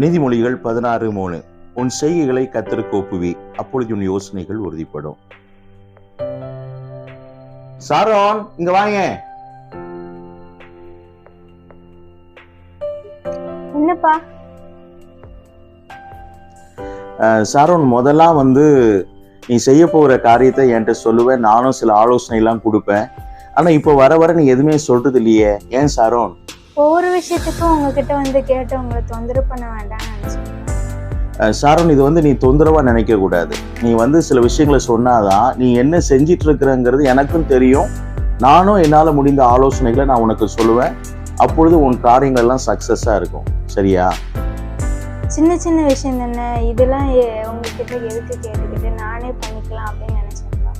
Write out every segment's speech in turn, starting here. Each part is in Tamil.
நீதிமொழிகள் பதினாறு மூணு. உன் செய்கைகளை கத்தருக்கு ஒப்புவி. அப்பொழுது உன் யோசனைகள் உறுதிப்படும். சாரோன் இங்க வாங்க. என்னப்பா? சாரோன் முதல்லாம் வந்து நீ செய்ய போகிற காரியத்தை என்கிட்ட சொல்லுவேன் நானும் சில ஆலோசனை எல்லாம் கொடுப்பேன். ஆனா இப்போ வர வர நீ எதுவுமே சொல்றது இல்லையே ஏன் சாரோன்? ஒவ்வொரு விஷயத்துக்கும் உங்ககிட்ட வந்து கேட்டு உங்களை தொந்தரவு பண்ண வேண்டாம்னு நினைச்சேன் இது வந்து நீ தொந்தரவா நினைக்க கூடாது. நீ வந்து சில விஷயங்களை சொன்னாதான் நீ என்ன செஞ்சிட்டு இருக்கிறங்கிறது எனக்கும் தெரியும். நானும் என்னால முடிந்த ஆலோசனைகளை நான் உனக்கு சொல்லுவேன். அப்பொழுது உன் காரியங்கள் எல்லாம் சக்சஸா இருக்கும். சரியா? சின்ன சின்ன விஷயம் தானே. இதெல்லாம் உங்ககிட்ட எதுக்கு கேட்டுக்கிட்டு நானே பண்ணிக்கலாம் அப்படின்னு நினைச்சேன்ப்பா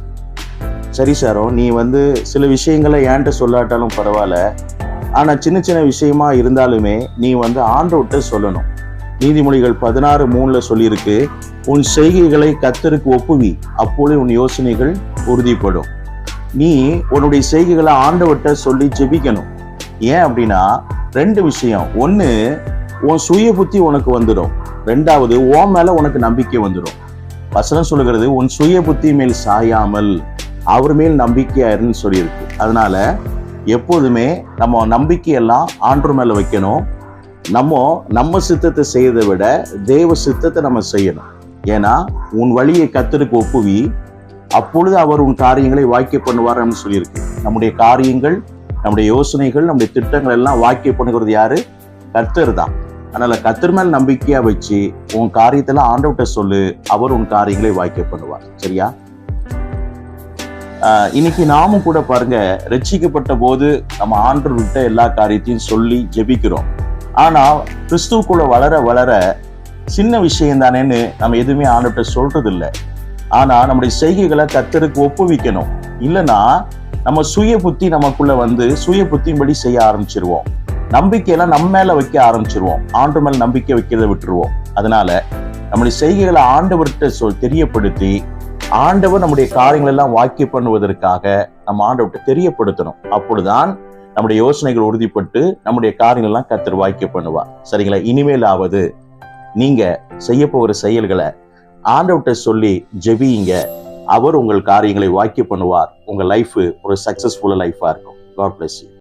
சரி சாரோ நீ வந்து சில விஷயங்களை ஏன்ட்ட சொல்லாட்டாலும் பரவாயில்ல. ஆனால் சின்ன சின்ன விஷயமா இருந்தாலுமே நீ வந்து ஆண்டவர்கிட்ட சொல்லணும். நீதிமொழிகள் பதினாறு மூணில் சொல்லியிருக்கு உன் செய்கைகளை கத்தருக்கு ஒப்புவி அப்பொழுது உன் யோசனைகள் உறுதிப்படும். நீ உன்னுடைய செய்கைகளை ஆண்டவர்கிட்ட சொல்லி ஜெபிக்கணும். ஏன் அப்படின்னா ரெண்டு விஷயம். ஒன்று உன் சுய புத்தி உனக்கு வந்துடும். ரெண்டாவது உன் மேலே உனக்கு நம்பிக்கை வந்துடும். வசனம் சொல்லுகிறது உன் சுய புத்தி மேல் சாயாமல் அவர் மேல் நம்பிக்கையாயிருன்னு சொல்லியிருக்கு. அதனால எப்போதுமே நம்ம நம்பிக்கையெல்லாம் ஆண்டு மேலே வைக்கணும். நம்ம நம்ம சித்தத்தை செய்யறதை விட தெய்வ சித்தத்தை நம்ம செய்யணும். ஏன்னா உன் வழியை கத்தருக்கு ஒப்புவி அப்பொழுது அவர் உன் காரியங்களை வாக்கிய அப்படின்னு சொல்லியிருக்கு. நம்முடைய காரியங்கள் நம்முடைய யோசனைகள் நம்முடைய திட்டங்கள் எல்லாம் வாக்கிய பண்ணுகிறது யாரு? கர்த்தர் தான். அதனால கத்தர் மேல் நம்பிக்கையா வச்சு உன் காரியத்தெல்லாம் ஆண்டவர்கிட்ட சொல்லு அவர் உன் காரியங்களை வாக்கிய பண்ணுவார். சரியா? இன்னைக்கு நாமும் கூட பாருங்க ரட்சிக்கப்பட்ட போது நம்ம ஆண்டு விட்ட எல்லா காரியத்தையும் சொல்லி ஜெபிக்கிறோம். ஆனா கிறிஸ்துவுக்குள்ள வளர வளர சின்ன விஷயம் தானேன்னு நம்ம எதுவுமே ஆண்டவர்கிட்ட சொல்றது இல்லை ஆனா நம்முடைய செய்கைகளை கத்தருக்கு ஒப்புவிக்கணும். இல்லைன்னா நம்ம சுய புத்தி நமக்குள்ள வந்து சுய புத்தியின்படி செய்ய ஆரம்பிச்சிருவோம். நம்பிக்கையெல்லாம் நம்ம மேல வைக்க ஆரம்பிச்சிருவோம். ஆண்டு மேல நம்பிக்கை வைக்கிறத விட்டுருவோம். அதனால நம்முடைய செய்கைகளை ஆண்டவர்கிட்ட சொல் தெரியப்படுத்தி ஆண்டவர் நம்முடைய காரியங்கள் எல்லாம் வாக்கிய பண்ணுவதற்காக நம்ம ஆண்டவர்கிட்ட தெரியப்படுத்தணும். அப்பொழுதுதான் நம்முடைய யோசனைகள் உறுதிப்பட்டு நம்முடைய காரியங்கள் எல்லாம் கத்தர் வாக்கிய பண்ணுவார். சரிங்களா? இனிமேலாவது நீங்க செய்ய போகிற செயல்களை ஆண்டவர்கிட்ட சொல்லி ஜெபியுங்க. அவர் உங்கள் காரியங்களை வாக்கிய பண்ணுவார். உங்க லைஃப் ஒரு சக்சஸ்ஃபுல் லைஃபா இருக்கும். God bless you